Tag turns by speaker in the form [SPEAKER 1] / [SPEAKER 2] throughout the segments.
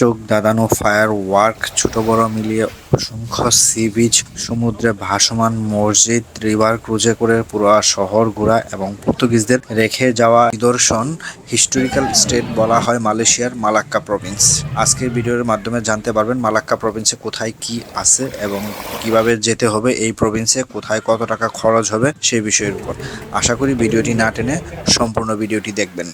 [SPEAKER 1] চোখ দাদানো fire work ছোট বড় মিলিয়ে অসংখ্য সি বিচ সমুদ্রে ভাসমান মসজিদ রিভার ক্রুজে করে পুরো শহর ঘোরা এবং পর্তুগিজদের রেখে যাওয়া নিদর্শন হিস্টোরিক্যাল স্টেট বলা হয় মালয়েশিয়ার মালাক্কা প্রভিন্স আজকের ভিডিওর মাধ্যমে জানতে পারবেন মালাক্কা প্রভিন্সে কোথায় কি আছে এবং কীভাবে যেতে হবে এই প্রভিন্সে কোথায় কত টাকা খরচ হবে সেই বিষয়ের উপর। আশা করি ভিডিওটি না টেনে সম্পূর্ণ ভিডিওটি দেখবেন।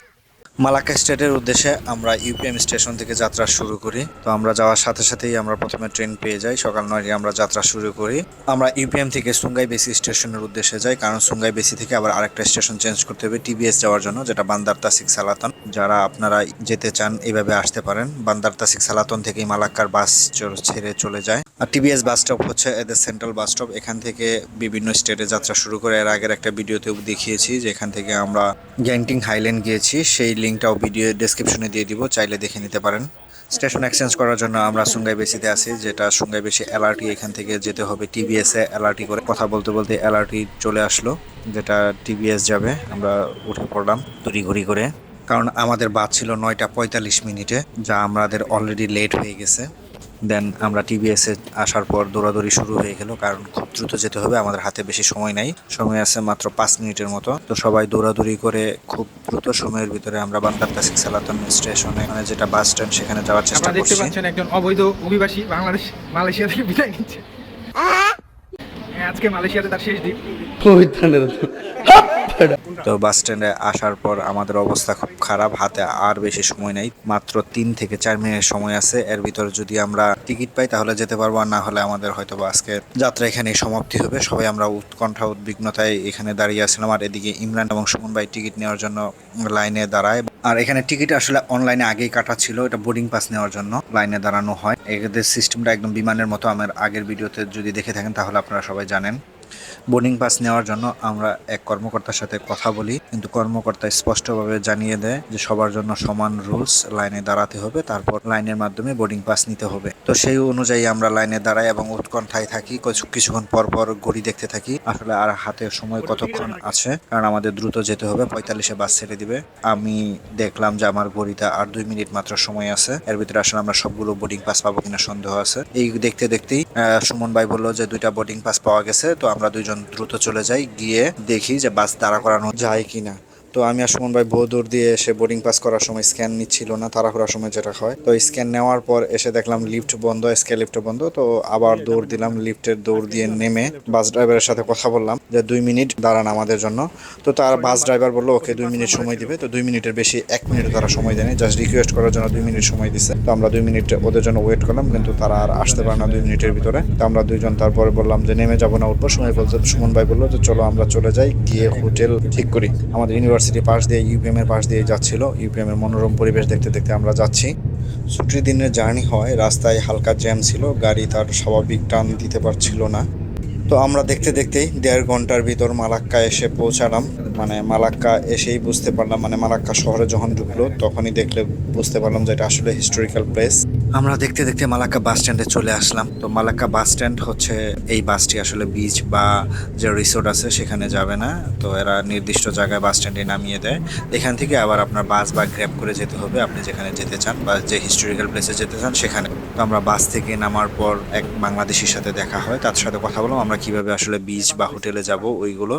[SPEAKER 1] মালাক্কা স্টেটের উদ্দেশ্যে আমরা ইউপিএম স্টেশন থেকে যাত্রা শুরু করি। তো আমরা যাওয়ার সাথে সাথেই আমরা প্রথমে ট্রেন পেয়ে যাই। সকাল নয়টায় আমরা যাত্রা শুরু করি। আমরা ইউপিএম থেকে সুঙ্গাই বেসি স্টেশনের উদ্দেশ্যে যাই, কারণ সুঙ্গাই বেসি থেকে আবার আরেকটা স্টেশন চেঞ্জ করতে হবে টিবিএস যাওয়ার জন্য, যেটা বান্দার তাসিক সালাতন যারা আপনারা যেতে চান, এভাবে আসতে পারেন। বান্দার তাসিক সালাতন থেকেই মালাক্কার বাস ছেড়ে চলে যায়। আর টিবিএস বাস স্টপ হচ্ছে এদের সেন্ট্রাল বাস স্টপ। এখান থেকে বিভিন্ন স্টেটে যাত্রা শুরু করে। এর আগের একটা ভিডিওতেও দেখিয়েছি, যেখান থেকে আমরা গ্যাংটিং হাইল্যান্ড গিয়েছি। সেই লিঙ্কটাও ভিডিও ডেসক্রিপশনে দিয়ে দিব, চাইলে দেখে নিতে পারেন। স্টেশন এক্সচেঞ্জ করার জন্য আমরা সুঙ্গাই বেসিতে আছি, যেটা সুঙ্গাই বেশি এলআরটি এখান থেকে যেতে হবে টিভিএস এ এলআরটি করে। কথা বলতে বলতে এলআরটি চলে আসলো, যেটা টিভিএস যাবে, আমরা উঠে পড়লাম তড়িঘড়ি করে। কারণ আমাদের বাদ ছিল নয়টা পঁয়তাল্লিশ মিনিটে, যা আমাদের অলরেডি লেট হয়ে গেছে। দেন আমরা টিবিএস এ আসার পর দৌড়াদৌড়ি শুরু হয়ে গেল কারণ খুব দ্রুত যেতে হবে আমাদের হাতে বেশি সময় নাই। সময় আছে মাত্র পাঁচ মিনিটের মতো। তো সবাই দৌড়াদৌড়ি করে খুব দ্রুত সময়ের ভিতরে আমরা বান্দার সালাতন স্টেশনে মানে যেটা বাস স্ট্যান্ড সেখানে যাওয়ার চেষ্টা
[SPEAKER 2] আপনারা দেখতে
[SPEAKER 1] করছি।
[SPEAKER 2] পাচ্ছেন একজন অবৈধ অভিবাসী বাংলাদেশ মালয়েশিয়া থেকে বিদায় নিচ্ছে। হ্যাঁ, আজকে মালয়েশিয়াতে তার শেষ দিন।
[SPEAKER 1] তো বাস স্ট্যান্ডে আসার পর আমাদের অবস্থা খুব খারাপ, হাতে আর বেশি সময় নেই। মাত্র তিন থেকে চার মিনিট সময় আছে। এর ভিতরে যদি আমরা টিকিট পাই তাহলে যেতে পারব, আর না হলে আমাদের হয়তো আজকে যাত্রা এখানে সমাপ্তি হবে। সবাই আমরা উৎকণ্ঠা, উদ্বিগ্নতায় এখানে দাঁড়িয়ে আছিলাম। আর এদিকে ইমরান এবং সুমন ভাই টিকিট নেওয়ার জন্য লাইনে দাঁড়ায়। আর এখানে টিকিট আসলে অনলাইনে আগেই কাটা ছিল। এটা বোর্ডিং পাস নেওয়ার জন্য লাইনে দাঁড়ানো হয়। এদের সিস্টেমটা একদম বিমানের মতো। আমার আগের ভিডিওতে যদি দেখে থাকেন তাহলে আপনারা সবাই জানেন। বোর্ডিং পাস নেওয়ার জন্য আমরা এক কর্মকর্তার সাথে কথা বলি। কিন্তু কর্মকর্তা স্পষ্টভাবে জানিয়ে দেয় যে সবার জন্য সমান রুলস লাইনে দাঁড়াতে হবে, তারপর লাইনের মাধ্যমে বোর্ডিং পাস নিতে হবে। তো সেই অনুযায়ী আমরা লাইনে দাঁড়াই এবং উৎকণ্ঠায় থাকি কিছুক্ষণ পর পর ঘড়ি দেখতে থাকি। আসলে আর হাতে সময় কতক্ষণ আছে? কারণ আমাদের দ্রুত যেতে হবে, পঁয়তাল্লিশে বাস ছেড়ে দিবে। আমি দেখলাম যে আমার ঘড়িতে আর দুই মিনিট মাত্র সময় আছে। এর ভিতরে আসলে আমরা সবগুলো বোর্ডিং পাস পাবো কিনা সন্দেহ আছে। এই দেখতে দেখতেই সুমন ভাই বলল যে দুইটা বোর্ডিং পাস পাওয়া গেছে, তো আমরা দুজন দ্রুত চলে যাই গিয়ে দেখি যে বাস দাঁড়া করানো যায় কিনা। তো আমি আর সুমন ভাই বহু দূর দিয়ে এসে বোর্ডিং পাস করার সময় স্ক্যান নিচ্ছিল না, তাড়াহুড়ার সময় যেটা হয়। তো স্ক্যান নেওয়ার পর এসে দেখলাম লিফট বন্ধ স্কে লিফট বন্ধ, তো আবার দৌড় দিলাম লিফটের দৌড় দিয়ে নেমে বাস ড্রাইভারের সাথে কথা বললাম যে, দুই মিনিট দাঁড়ান আমাদের জন্য। তো তার বাস ড্রাইভার বলল, ওকে, দুই মিনিট সময় দিবে। তো দুই মিনিটের বেশি, এক মিনিট তারা সময় দেয়নি জাস্ট রিকোয়েস্ট করার জন্য দুই মিনিট সময় দিছে। তো আমরা দুই মিনিট ওদের জন্য ওয়েট করলাম, কিন্তু তারা আর আসতে পারে না দুই মিনিটের ভিতরে। তো আমরা দুইজন তারপরে বললাম যে, নেমে যাব না, উঠবো। সময় বলতে সুমন ভাই বলল যে, চলো আমরা চলে যাই, গিয়ে হোটেল ঠিক করি। আমাদের ইউনিভার্সিটি পাশ দিয়ে ইউপিএমের পাশ দিয়ে যাচ্ছিল। ইউপিএমের মনোরম পরিবেশ দেখতে দেখতে আমরা যাচ্ছি। ছুটির দিনের জার্নি হয়, রাস্তায় হালকা জ্যাম ছিল, গাড়ি তার স্বাভাবিক টান দিতে পারছিল না। তো আমরা দেখতে দেখতেই দেড় ঘণ্টার ভিতর মালাক্কা এসে পৌঁছালাম। মানে মালাক্কা এসেই বুঝতে পারলাম মানে মালাক্কা শহরে যখন ঢুকলো তখনই দেখলে বুঝতে পারলাম যে এটা আসলে হিস্টোরিক্যাল প্লেস আমরা দেখতে দেখতে মালাক্কা বাস স্ট্যান্ডে চলে আসলাম। তো মালাক্কা বাস স্ট্যান্ড হচ্ছে এই বাসটি আসলে বিচ বা যে রিসোর্ট আছে সেখানে যাবে না। তো এরা নির্দিষ্ট জায়গায় বাস স্ট্যান্ডে নামিয়ে দেয়। এখান থেকে আবার আপনার বাস বা গ্র্যাব করে যেতে হবে। আপনি যেখানে যেতে চান বা যে হিস্টোরিক্যাল প্লেসে যেতে চান সেখানে। তো আমরা বাস থেকে নামার পর এক বাংলাদেশির সাথে দেখা হয়। তার সাথে কথা বললাম। আমরা কীভাবে আসলে বিচ বা হোটেলে যাব, ওইগুলো।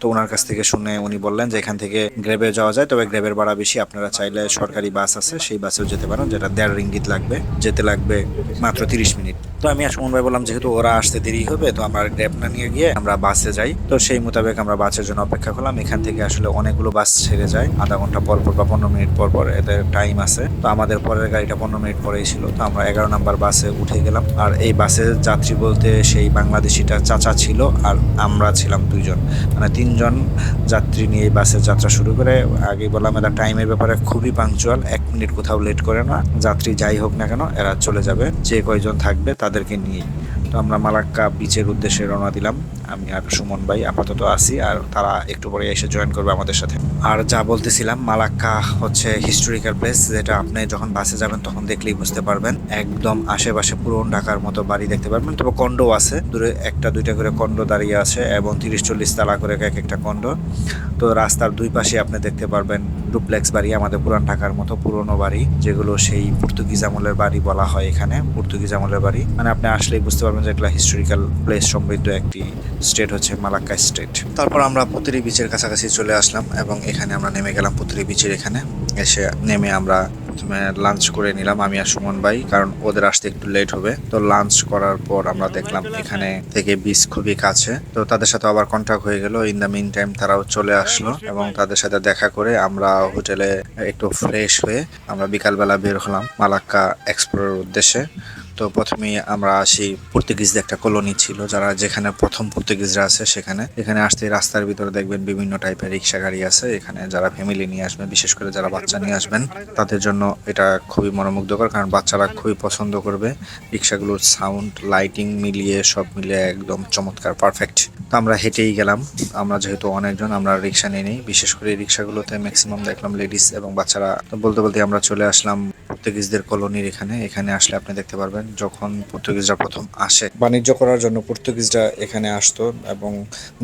[SPEAKER 1] তো ওনার কাছ থেকে শুনে উনি বললেন যে এখান থেকে গ্রেবে যাওয়া যায়, তবে গ্রেবের ভাড়া বেশি। আপনারা চাইলে সরকারি বাস আছে, সেই বাসেও যেতে পারেন, যেটা দেড় রিঙ্গিত লাগবে। যেতে লাগবে মাত্র তিরিশ মিনিট। তো আমি আর সুমন ভাই বললাম, যেহেতু ওরা আসতে দেরি হবে, তো আমরা গ্র্যাব না নিয়ে গিয়ে আমরা বাসে যাই। তো সেই মোতাবেক আমরা বাসের জন্য অপেক্ষা করলাম। এখান থেকে আসলে অনেকগুলো বাস ছেড়ে যায়। আধা ঘণ্টা পর পর বা পনেরো মিনিট পর পর এদের টাইম আছে। তো আমাদের পরের গাড়িটা পনেরো মিনিট পরেই ছিল। তো আমরা এগারো নাম্বার বাসে উঠে গেলাম। আর এই বাসের যাত্রী বলতে সেই বাংলাদেশিটা চাচা ছিল আর আমরা ছিলাম দুইজন। মানে তিনজন যাত্রী নিয়ে এই বাসের যাত্রা শুরু করে। আগে বললাম, এরা টাইমের ব্যাপারে খুবই পাংচুয়াল এক মিনিট কোথাও লেট করে না। যাত্রী যাই হোক না কেন, এরা চলে যাবে। যে কয়জন থাকবে তাদেরকে নিয়ে তো আমরা মালাক্কা বিচের উদ্দেশ্যে রওনা দিলাম। আমি আর সুমন ভাই আপাতত আছি আর তারা একটু পরে এসে জয়েন করবে আমাদের সাথে। আর যা বলতেছিলাম, মালাক্কা হচ্ছে হিস্টোরিক্যাল প্লেস যেটা আপনি যখন বাসে যাবেন তখন দেখলেই বুঝতে পারবেন। একদম আশেপাশে পুরনো ঢাকার মতো বাড়ি দেখতে পারবেন। তবে কন্ডো আছে। দূরে একটা, দুইটা করে কন্ডো দাঁড়িয়ে আছে এবং তিরিশ চল্লিশ তালা করে এক একটা কন্ডো। তো রাস্তার দুই পাশে আপনি দেখতে পারবেন ডুপ্লেক্স বাড়ি, আমাদের পুরান ঢাকার মতো পুরনো বাড়ি, যেগুলো সেই পর্তুগিজ আমলের বাড়ি বলা হয় এখানে, পর্তুগিজ আমলের বাড়ি। মানে আপনি আসলেই বুঝতে পারবেন যে এগুলা হিস্টোরিক্যাল প্লেস সমৃদ্ধ একটি স্টেট হচ্ছে মালাক্কা স্টেট তারপর আমরা পুতিরি বিচের কাছাকাছি চলে আসলাম এবং এখানে আমরা নেমে গেলাম পুতিরি বিচের এখানে। এসে নেমে আমরা প্রথমে লাঞ্চ করে নিলাম আমি আর সুমন ভাই, কারণ ওদের আসতে একটু লেট হবে। তো লাঞ্চ করার পর আমরা দেখলাম এখানে থেকে বিচ খুবই কাছে। তো তাদের সাথে আবার কন্ট্যাক্ট হয়ে গেল। ইন দ্য মিন টাইম তারাও চলে আসলো এবং তাদের সাথে দেখা করে আমরা হোটেলে একটু ফ্রেশ হয়ে আমরা বিকালবেলা বের হলাম মালাক্কা এক্সপ্লোরের উদ্দেশ্যে। তো প্রথমে আমরা আসি পর্তুগিজদের একটা কলোনি ছিল, যারা যেখানে প্রথম পর্তুগিজরা আছে সেখানে। এখানে আসতে রাস্তার ভিতরে দেখবেন বিভিন্ন টাইপের রিক্সা গাড়ি আছে, এখানে যারা ফ্যামিলি নিয়ে আসবেন, বিশেষ করে যারা বাচ্চা নিয়ে আসবেন, তাদের জন্য এটা খুবই মনোমুগ্ধকর, কারণ বাচ্চারা খুবই পছন্দ করবে। রিক্সাগুলোর সাউন্ড লাইটিং মিলিয়ে সব মিলিয়ে একদম চমৎকার পারফেক্ট তো আমরা হেঁটেই গেলাম। আমরা যেহেতু অনেকজন, আমরা রিক্সা নিয়ে নিই। বিশেষ করে রিক্সাগুলোতে ম্যাক্সিমাম দেখলাম লেডিস এবং বাচ্চারা। তো বলতে বলতে আমরা চলে আসলাম পর্তুগিজদের কলোনির এখানে। এখানে আসলে আপনি দেখতে পারবেন যখন পর্তুগিজরা প্রথম আসে। বাণিজ্য করার জন্য পর্তুগিজরা এখানে আসতো এবং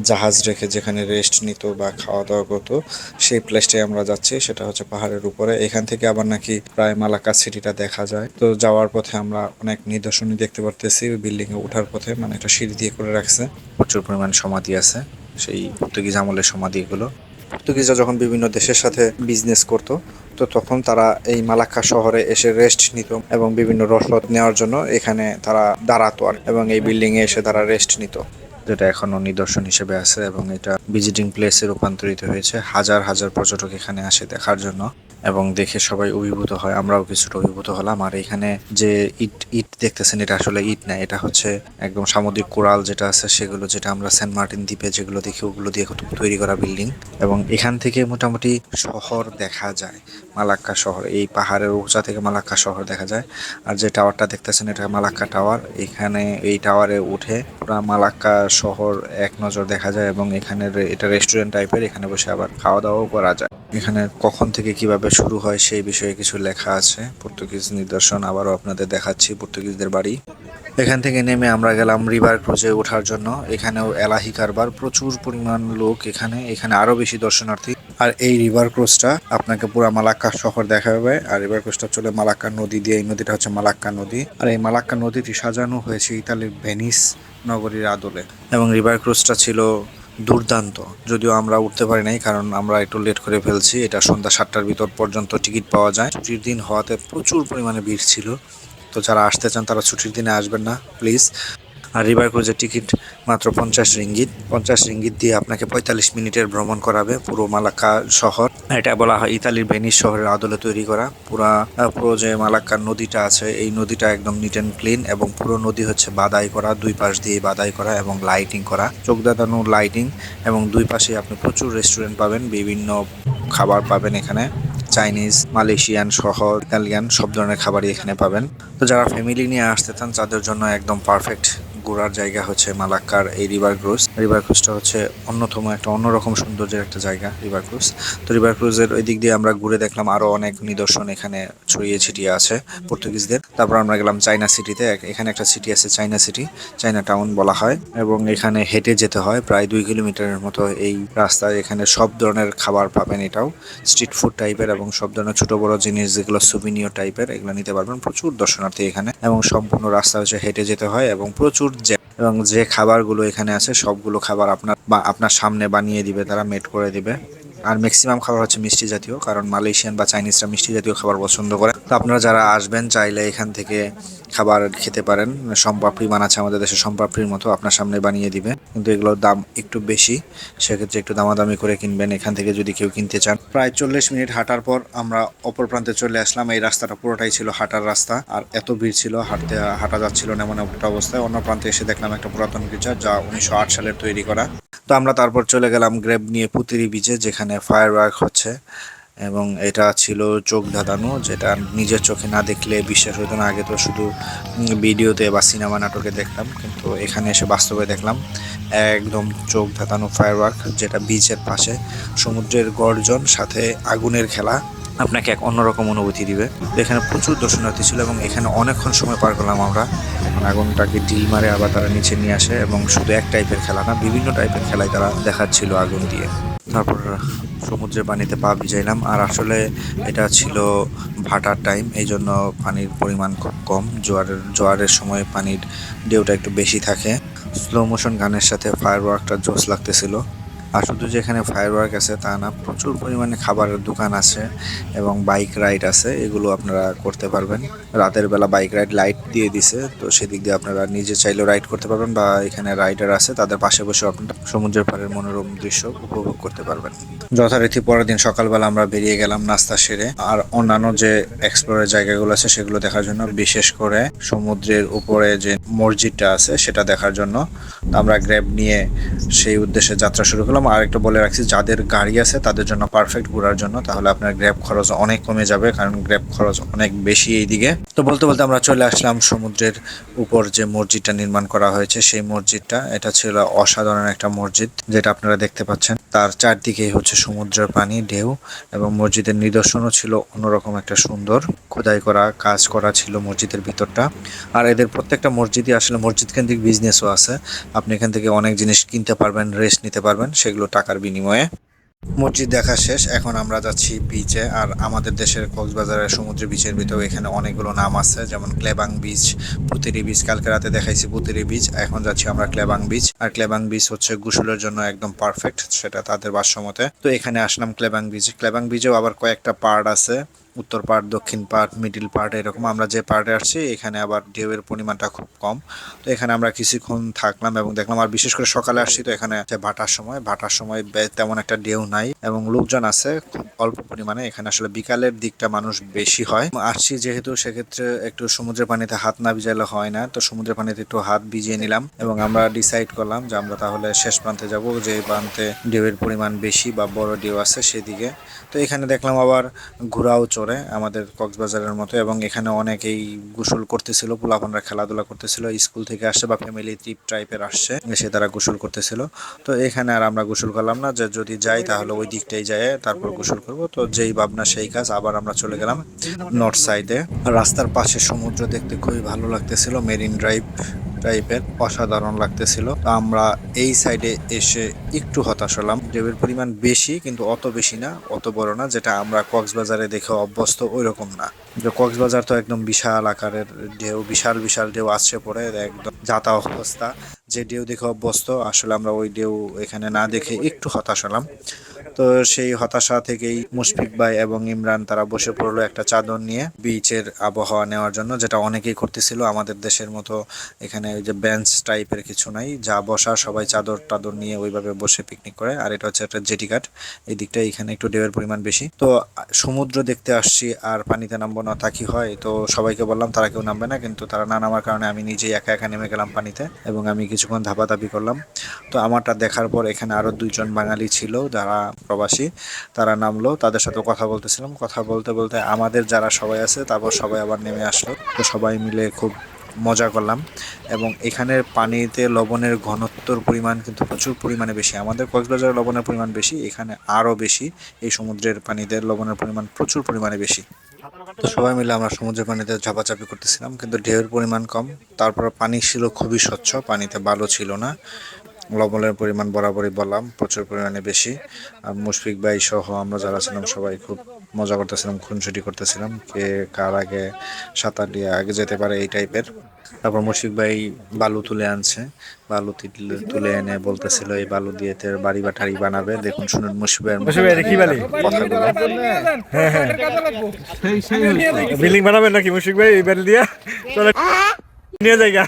[SPEAKER 1] জাহাজ রেখে যেখানে রেস্ট নিত বা খাওয়া দাওয়া করতো, সেই প্লেসটাই আমরা যাচ্ছি, সেটা হচ্ছে পাহাড়ের উপরে। এখান থেকে আবার নাকি প্রায় মালাক্কা সিটিটা দেখা যায়। তো যাওয়ার পথে আমরা অনেক নিদর্শনী দেখতে পারতেছি। বিল্ডিং এ ওঠার পথে মানে একটা সিঁড়ি দিয়ে করে রাখছে। প্রচুর পরিমাণ সমাধি আছে। সেই পর্তুগিজ আমলের সমাধিগুলো। পর্তুগিজরা যখন বিভিন্ন দেশের সাথে বিজনেস করতো তো তখন তারা এই মালাক্কা শহরে এসে রেস্ট নিত এবং বিভিন্ন রসদ নেওয়ার জন্য এখানে তারা দাঁড়াতো আর এবং এই বিল্ডিং এ এসে তারা রেস্ট নিত। যেটা এখনও নিদর্শন হিসেবে আছে এবং এটা ভিজিটিং প্লেসে রূপান্তরিত হয়েছে। হাজার হাজার পর্যটক এখানে আসে দেখার জন্য। এবং দেখে সবাই অভিভূত হয়, আমরাও কিছুটা অভিভূত হলাম। আর এখানে যে ইট ইট দেখতেছেন, এটা আসলে ইট না, এটা হচ্ছে একদম সামুদ্রিক কোরাল যেটা আছে, সেগুলো যেটা আমরা সেন্ট মার্টিন দ্বীপে যেগুলো দেখি, ওগুলো দিয়ে তৈরি করা বিল্ডিং। এবং এখান থেকে মোটামুটি শহর দেখা যায়, মালাক্কা শহর। এই পাহাড়ের উঁচা থেকে মালাক্কা শহর দেখা যায়। আর যে টাওয়ারটা দেখতেছেন, এটা মালাক্কা টাওয়ার। এখানে এই টাওয়ারে উঠে পুরো মালাক্কা শহর এক নজর দেখা যায় এবং এখানে এটা রেস্টুরেন্ট টাইপের, এখানে বসে আবার খাওয়া দাওয়াও করা যায়। এখানে কখন থেকে কীভাবে শুরু হয় সেই বিষয়ে কিছু লেখা আছে। পর্তুগিজ নিদর্শন আবারও আপনাদের দেখাচ্ছি, পর্তুগিজদের বাড়ি। এখান থেকে নেমে আমরা গেলাম রিভার ক্রুজে ওঠার জন্য। এখানেও এলাহি কারবার, প্রচুর পরিমাণ লোক এখানে এখানে আরও বেশি দর্শনার্থী। আর এই রিভার ক্রুজটা আপনাকে পুরো মালাক্কা শহর দেখাবে। আর রিভার ক্রুজটা চলে মালাক্কা নদী দিয়ে, এই নদীটা হচ্ছে মালাক্কা নদী। আর এই মালাক্কা নদীটি সাজানো হয়েছে ইতালির ভেনিস নগরীর আদলে। এবং রিভার ক্রুজটা ছিল দুর্দান্ত। যদিও আমরা উঠতে পারি নাই, কারণ আমরা একটু লেট করে ফেলছি। এটা সন্ধ্যা সাতটার ভিতর পর্যন্ত টিকিট পাওয়া যায়। ছুটির দিন হওয়াতে প্রচুর পরিমাণে ভিড় ছিল। তো যারা আসতে চান, তারা ছুটির দিনে আসবেন না প্লিজ আর রিভার ক্রুজের টিকিট মাত্র পঞ্চাশ রিঙ্গিত। পঞ্চাশ রিঙ্গিত দিয়ে আপনাকে পঁয়তাল্লিশ মিনিটের ভ্রমণ করাবে পুরো মালাক্কা শহর। এটা বলা হয় ইতালির ভেনিস শহরের আদলে তৈরি করা। পুরা পুরো যে মালাক্কা নদীটা আছে, এই নদীটা একদম নিট অ্যান্ড ক্লিন এবং পুরো নদী হচ্ছে বাদাই করা। দুই পাশ দিয়ে বাদাই করা এবং লাইটিং করা। চোখ দাদানো লাইটিং এবং দুই পাশে আপনি প্রচুর রেস্টুরেন্ট পাবেন, বিভিন্ন খাবার পাবেন এখানে। চাইনিজ, মালয়েশিয়ান, সহ ইতালিয়ান সব ধরনের খাবারই এখানে পাবেন। তো যারা ফ্যামিলি নিয়ে আসতে চান, তাদের জন্য একদম পারফেক্ট ঘোরার জায়গা হচ্ছে মালাক্কার এই রিভার ক্রুজ রিভার ক্রুজটা হচ্ছে অন্যতম একটা অন্যরকম সৌন্দর্যের একটা জায়গা রিভার ক্রুজ তো রিভার ক্রুজের ওই দিক দিয়ে আমরা ঘুরে দেখলাম আরও অনেক নিদর্শন এখানে ছড়িয়ে ছিটিয়ে আছে পর্তুগিজদের। তারপর আমরা গেলাম চাইনা সিটিতে এখানে একটা সিটি আছে চাইনা সিটি চাইনা টাউন বলা হয়। এবং এখানে হেঁটে যেতে হয় প্রায় দুই কিলোমিটারের মতো এই রাস্তায়। এখানে সব ধরনের খাবার পাবেন এটাও স্ট্রিট ফুড টাইপের এবং সব ধরনের ছোট বড় জিনিস যেগুলো সুবিনিয়র টাইপের এগুলো নিতে পারবেন প্রচুর দর্শনার্থী এখানে এবং সম্পূর্ণ রাস্তা হচ্ছে হেঁটে যেতে হয় এবং প্রচুর এবং যে খাবারগুলো এখানে আছে সবগুলো খাবার আপনার বা আপনার সামনে বানিয়ে দিবে, তারা মেট করে দিবে। আর ম্যাক্সিমাম খাবার হচ্ছে মিষ্টি জাতীয়, কারণ মালয়েশিয়ান বা চাইনিজরা মিষ্টি জাতীয় খাবার পছন্দ করে। তো আপনারা যারা আসবেন চাইলে এখান থেকে খাবার খেতে পারেন। সম্পাপড়ি বানাচ্ছে আমাদের দেশে সম্পাপড়ির মতো আপনার সামনে বানিয়ে দিবে। কিন্তু এগুলোর দাম একটু বেশি, সেক্ষেত্রে একটু দামাদামি করে কিনবেন। এখান থেকে যদি কেউ কিনতে চান, প্রায় চল্লিশ মিনিট হাঁটার পর আমরা অপর প্রান্তে চলে আসলাম। এই রাস্তাটা পুরোটাই ছিল হাঁটার রাস্তা। আর এত ভিড় ছিল, হাঁটতে, হাঁটা যাচ্ছিল না এমন একটা অবস্থায় অন্য প্রান্তে এসে দেখলাম একটা পুরাতন গির্জা যা উনিশশো আট সালের তৈরি করা। তো আমরা তারপর চলে গেলাম গ্রেব নিয়ে পুতিরি বিচে যেখানে ফায়ার হচ্ছে। এবং এটা ছিল চোখ ধাঁধানো, যেটা নিজের চোখে না দেখলে বিশ্বাস হতো না। আগে তো শুধু ভিডিওতে বা সিনেমা নাটকে দেখলাম কিন্তু এখানে এসে বাস্তবে দেখলাম একদম চোখ ধাঁধানো ফায়ারওয়ার্ক যেটা বিচের পাশে, সমুদ্রের গর্জন, সাথে আগুনের খেলা। আপনাকে এক অন্যরকম অনুভূতি দিবে। এখানে প্রচুর দর্শনার্থী ছিল এবং এখানে অনেকক্ষণ সময় পার করলাম আমরা। এখন আগুনটাকে ডিল মারে আবার তারা নিচে নিয়ে আসে এবং শুধু এক টাইপের খেলা না, বিভিন্ন টাইপের খেলায় তারা দেখাচ্ছিল আগুন দিয়ে। তারপর সমুদ্রের পানিতে পা ভিজাইলাম। আর আসলে এটা ছিল ভাটার টাইম এই জন্য পানির পরিমাণ খুব কম। জোয়ারের জোয়ারের সময় পানির ঢেউটা একটু বেশি থাকে। স্লো মোশন গানের সাথে ফায়ার ওয়ার্কটা জোস লাগতেছিল। আর শুধু যে এখানে ফায়ার ওয়ার্ক আছে তা না, প্রচুর পরিমাণে খাবারের দোকান আছে এবং বাইক রাইড আছে, এগুলো আপনারা করতে পারবেন। রাতের বেলা বাইক রাইড লাইট দিয়ে দিছে, তো সেদিক দিয়ে আপনারা নিজে চাইলেও রাইড করতে পারবেন বা এখানে রাইডার আছে, তাদের পাশে বসে আপনারা সমুদ্রের পাড়ের মনোরম দৃশ্য উপভোগ করতে পারবেন। যথারীতি পরের দিন সকালবেলা আমরা বেরিয়ে গেলাম নাস্তা সেরে, আর অন্যান্য যে এক্সপ্লোরের জায়গাগুলো আছে সেগুলো দেখার জন্য, বিশেষ করে সমুদ্রের উপরে যে মসজিদটা আছে সেটা দেখার জন্য। আমরা গ্র্যাব নিয়ে সেই উদ্দেশ্যে যাত্রা শুরু করলাম। আর একটু বলে রাখছি, যাদের গাড়ি আছে তাদের জন্য পারফেক্ট ঘোরার জন্য, তাহলে আপনার গ্র্যাব খরচ অনেক কমে যাবে, কারণ গ্র্যাব খরচ অনেক বেশি এইদিকে। তো বলতে বলতে আমরা চলে আসলাম সমুদ্রের উপর যে মসজিদটা নির্মাণ করা হয়েছে, সেই মসজিদটা। এটা ছিল অসাধারণ একটা মসজিদ, যেটা আপনারা দেখতে পাচ্ছেন। তার চারদিকেই হচ্ছে সমুদ্রের পানি, ঢেউ, এবং মসজিদের নিদর্শনও ছিল অন্যরকম একটা সুন্দর। খোদাই করা, কাজ করা ছিল মসজিদের ভিতরটা। আর এদের প্রত্যেকটা মসজিদই আসলে মসজিদ কেন্দ্রিক বিজনেসও আছে। আপনি এখান থেকে অনেক জিনিস কিনতে পারবেন রেস্ট নিতে পারবেন সেগুলো টাকার বিনিময়ে। মসজিদ দেখা শেষ, এখন আমরা যাচ্ছি বিচে আর আমাদের দেশের কক্সবাজারের সমুদ্র বিচের ভিতরে এখানে অনেকগুলো নাম আছে, যেমন ক্লেবাং বিচ পুতিরি বিচ কালকে রাতে দেখাইছি পুতিরি বিচ এখন যাচ্ছি আমরা ক্লেবাং বিচ আর ক্লেবাং বিচ হচ্ছে গোসলের জন্য একদম পারফেক্ট সেটা তাদের বাসমতে তো এখানে আসলাম ক্লেবাং বিচ ক্লেবাং বিচেও আবার কয়েকটা পার্ট আছে। উত্তর পার্ট দক্ষিণ পার্ট মিডিল পার্ট এরকম আমরা যে পার্টে আসছি, এখানে আবার ঢেউয়ের পরিমাণটা খুব কম। তো এখানে আমরা কিছুক্ষণ থাকলাম এবং দেখলাম, আর বিশেষ করে সকালে আসছি, তো এখানে ভাটার সময়। ভাটার সময় তেমন একটা ঢেউ নাই এবং লোকজন আছে খুব অল্প পরিমাণে। এখানে আসলে বিকালের দিকটা মানুষ বেশি হয়। আসছি যেহেতু, সেক্ষেত্রে একটু সমুদ্রের পানিতে হাত না ভিজাইলে হয় না। তো সমুদ্রের পানিতে একটু হাত ভিজিয়ে নিলাম এবং আমরা ডিসাইড করলাম যে আমরা তাহলে শেষ প্রান্তে যাব। যে প্রান্তে ঢেউয়ের পরিমাণ বেশি বা বড় ঢেউ আছে সেদিকে। তো এখানে দেখলাম আবার ঘোরাও চড়ে আমাদের কক্সবাজারের মতো এবং এখানে অনেকেই গোসল করতেছিল, পোলাপানরা খেলাধুলা করতেছিল, স্কুল থেকে আসছে বা ফ্যামিলি ট্রিপ টাইপের আসছে, এসে তারা গোসল করতেছিল। তো এখানে আর আমরা গোসল করলাম না, যে যদি যাই তাহলে ওই দিকটাই যায় তারপর গোসল করব। তো যেই ভাবনা সেই কাজ, আবার আমরা চলে গেলাম নর্থ সাইডে রাস্তার পাশে সমুদ্র দেখতে খুবই ভালো লাগতেছিল, মেরিন ড্রাইভ টাইপের অসাধারণ লাগতেছিল। আমরা এই সাইডে এসে একটু হতাশ হলাম। ডেবের পরিমাণ বেশি, কিন্তু অত বেশি না, অত বড় না, যেটা আমরা কক্সবাজারে দেখে অভ্যস্ত ওই রকম না। যে কক্সবাজার তো একদম বিশাল আকারের ঢেউ, বিশাল বিশাল ঢেউ আসছে পড়ে, একদম যাতা অবস্থা। যে ঢেউ দেখে অভ্যস্ত, আসলে আমরা ওই ঢেউ এখানে না দেখে একটু হতাশ হলাম। তো সেই হতাশা থেকেই মুশফিক ভাই এবং ইমরান তারা বসে পড়ল একটা চাদর নিয়ে বিচের আবহাওয়া নেওয়ার জন্য, যেটা অনেকেই করতেছিল। আমাদের দেশের মতো এখানে ওই যে বেঞ্চ টাইপের কিছু নাই। যা বসা, সবাই চাদর টাদর নিয়ে ওইভাবে বসে পিকনিক করে। আর এটা হচ্ছে একটা জেটি ঘাট এই দিকটা এখানে একটু ঢেউয়ের পরিমাণ বেশি। তো সমুদ্র দেখতে আসছি, আর পানিতে নামবো না, তা কি হয়? তো সবাইকে বললাম, তারা কেউ নামবে না, কিন্তু তারা না নামার কারণে আমি নিজেই একা একা নেমে গেলাম পানিতে। এবং আমি কিছুক্ষণ ধাপাধাপি করলাম। তো আমারটা দেখার পর এখানে আরও দুইজন বাঙালি ছিল, যারা প্রবাসী, তারা নামলো। তাদের সাথে কথা বলতেছিলাম। কথা বলতে বলতে আমাদের যারা সবাই আছে, তারপর সবাই আবার নেমে আসলো। তো সবাই মিলে খুব মজা করলাম এবং এখানের পানিতে লবণের ঘনত্বর পরিমাণ কিন্তু প্রচুর পরিমাণে বেশি। আমাদের কক্সবাজারের লবণের পরিমাণ বেশি, এখানে আরও বেশি। এই সমুদ্রের পানিতে লবণের পরিমাণ প্রচুর পরিমাণে বেশি। তো সবাই মিলে আমরা সমুদ্রের পানিতে ঝাপাঝাপি করতেছিলাম, কিন্তু ঢেউয়ের পরিমাণ কম। তারপর পানি ছিল খুবই স্বচ্ছ, পানিতে বালু ছিল না। লবণের পরিমাণ বরাবরই বললাম, প্রচুর পরিমাণে বেশি। আর মুশফিক ভাই সহ আমরা যারা ছিলাম সবাই খুব মজা করতেছিলাম, খুনসুটি করতেছিলাম, কে কার আগে সাঁতার আগে যেতে পারে এই টাইপের তারপর মুশফিক ভাই বালু তুলে আনছে বালু তুলে- তুলে এনে বলতেছিল এই বালু দিয়ে তের বাড়ি বা ঠাড়ি বানাবে। দেখুন শুনুন মুশফিক ভাইয়ের
[SPEAKER 3] মুশফিক ভাই, কি বালি?
[SPEAKER 1] কথাগুলো।
[SPEAKER 3] বিল্ডিং বানাবেন নাকি মুশিক ভাই এই বাড়ি দিয়া? চলে নিয়ে যাই গা।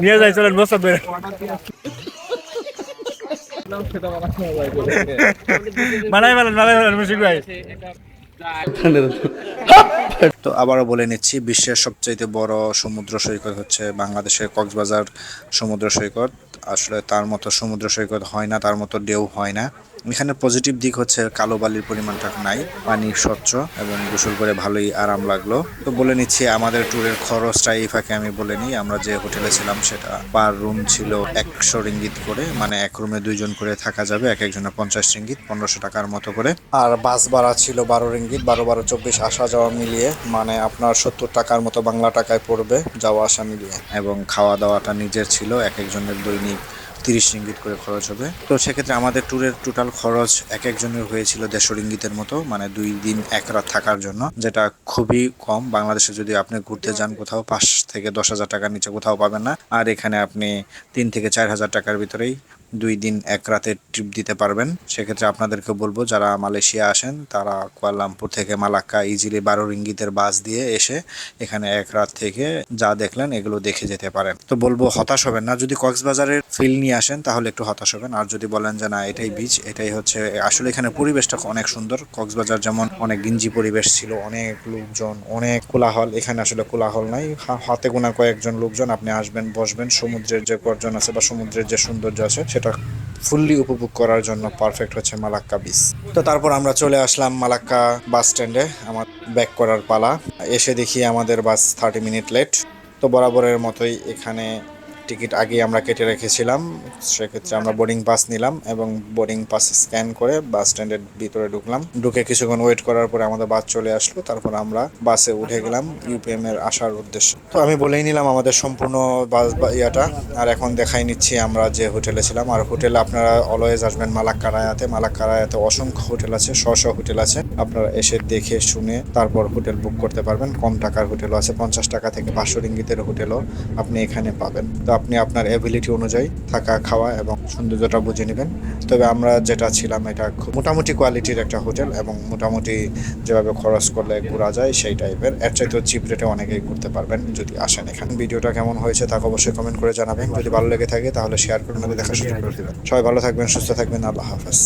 [SPEAKER 3] নিয়ে যাই চলেন বসাত ভাই। বানাই ফেলেন বানাই ফেলেন মুশিক ভাই।
[SPEAKER 1] তো আবারও বলে নিচ্ছি, বিশ্বের সবচেয়ে বড় সমুদ্র সৈকত হচ্ছে বাংলাদেশের কক্সবাজার সমুদ্র সৈকত। আসলে তার মতো সমুদ্র সৈকত হয় না, তার মতো ঢেউ হয় না। এখানে পজিটিভ দিক হচ্ছে কালো বালির পরিমাণটা নাই, পানি স্বচ্ছ এবং গোসল করে ভালোই আরাম লাগল। তো বলে নিচ্ছি, আমাদের ট্যুরের খরচটা এই ফাঁকে আমি বলে নিই, আমরা যে হোটেলে ছিলাম সেটা পার রুম ছিল একশো রিঙ্গিত করে মানে এক রুমে দুইজন করে থাকা যাবে, এক একজনের পঞ্চাশ রিঙ্গিত, পনেরোশো টাকার মতো করে। আর বাস ভাড়া ছিল বারো রিঙ্গিত, বারো বারো চব্বিশ আসা যাওয়া মিলিয়ে মানে আপনার সত্তর টাকার মতো বাংলা টাকায় পড়বে যাওয়া আসা মিলিয়ে। এবং খাওয়া দাওয়াটা নিজের ছিল, এক একজনের দৈনিক তিরিশ রিঙ্গিত করে খরচ হবে। তো সেক্ষেত্রে আমাদের ট্যুরের টোটাল খরচ এক একজনের হয়েছিল দেড়শো রিঙ্গিতের মতো মানে দুই দিন এক রাত থাকার জন্য, যেটা খুবই কম। বাংলাদেশে যদি আপনি ঘুরতে যান কোথাও, পাঁচ থেকে দশ হাজার টাকার নিচে কোথাও পাবেন না। আর এখানে আপনি তিন থেকে চার হাজার টাকার ভিতরেই দুই দিন এক রাতে ট্রিপ দিতে পারবেন। সেক্ষেত্রে আপনাদেরকে বলব, যারা মালয়েশিয়া আসেন, তারা কুয়ালালামপুর থেকে মালাক্কা ইজিলি বারো রিঙ্গিতের বাস দিয়ে এসে এখানে এক রাত থেকে যা দেখলেন, এগুলো দেখে যেতে পারেন। তো বলব, হতাশ হবেন না। যদি কক্সবাজারের ফিল নিয়ে আসেন, তাহলে একটু হতাশ হবেন। আর যদি বলেন যে, না, এটাই বিচ এটাই হচ্ছে আসলে এখানে পরিবেশটা অনেক সুন্দর। কক্সবাজার যেমন অনেক গিঞ্জি পরিবেশ ছিল, অনেক লোকজন, অনেক কোলাহল। এখানে আসলে কোলাহল নাই। হাতে গোনা কয়েকজন লোকজন, আপনি আসবেন, বসবেন। সমুদ্রের যে গর্জন আছে বা সমুদ্রের যে সৌন্দর্য আছে সেটা ফুললি উপভোগ করার জন্য পারফেক্ট হচ্ছে মালাক্কা বিচ তো তারপর আমরা চলে আসলাম মালাক্কা বাস স্ট্যান্ডে আমার ব্যাক করার পালা। এসে দেখি আমাদের বাস থার্টি মিনিট লেট তো বরাবরের মতোই এখানে টিকিট আগে আমরা কেটে রেখেছিলাম, সেক্ষেত্রে আমরা বোর্ডিং পাস নিলাম এবং বোর্ডিং পাস স্ক্যান করে বাস স্ট্যান্ডের ভিতরে ঢুকলাম। ঢুকে কিছুক্ষণ ওয়েট করার পরে আমাদের বাস চলে আসলো, তারপর আমরা বাসে উঠে গেলাম ইউপিএম এর আসার উদ্দেশ্যে। তো আমি বলেই নিলাম আমাদের সম্পূর্ণ বাস ইয়াটা, আর এখন দেখাই নিচ্ছি আমরা যে হোটেলে ছিলাম। আর হোটেলে আপনারা অলওয়েজ আসবেন মালাক্কা রায়াতে মালাক্কা রায়াতে অসংখ্য হোটেল আছে, শ শ হোটেল আছে। আপনারা এসে দেখে শুনে তারপর হোটেল বুক করতে পারবেন। কম টাকার হোটেলও আছে, পঞ্চাশ টাকা থেকে পাঁচশো রিঙ্গিতের হোটেলও আপনি এখানে পাবেন। তো আপনি আপনার এবিলিটি অনুযায়ী থাকা, খাওয়া এবং সৌন্দর্যটা বুঝে নেবেন। তবে আমরা যেটা ছিলাম, এটা খুব মোটামুটি কোয়ালিটির একটা হোটেল এবং মোটামুটি যেভাবে খরচ করলে ঘোরা যায় সেই টাইপের। এর চাইতেও চিপ রেটে অনেকেই ঘুরতে পারবেন যদি আসেন এখানে। ভিডিওটা কেমন হয়েছে তাকে অবশ্যই কমেন্ট করে জানাবেন। যদি ভালো লেগে থাকে, তাহলে শেয়ার করে নেবে দেখার সুযোগ করে দেবেন। সবাই ভালো থাকবেন, সুস্থ থাকবেন, আল্লাহ হাফেজ।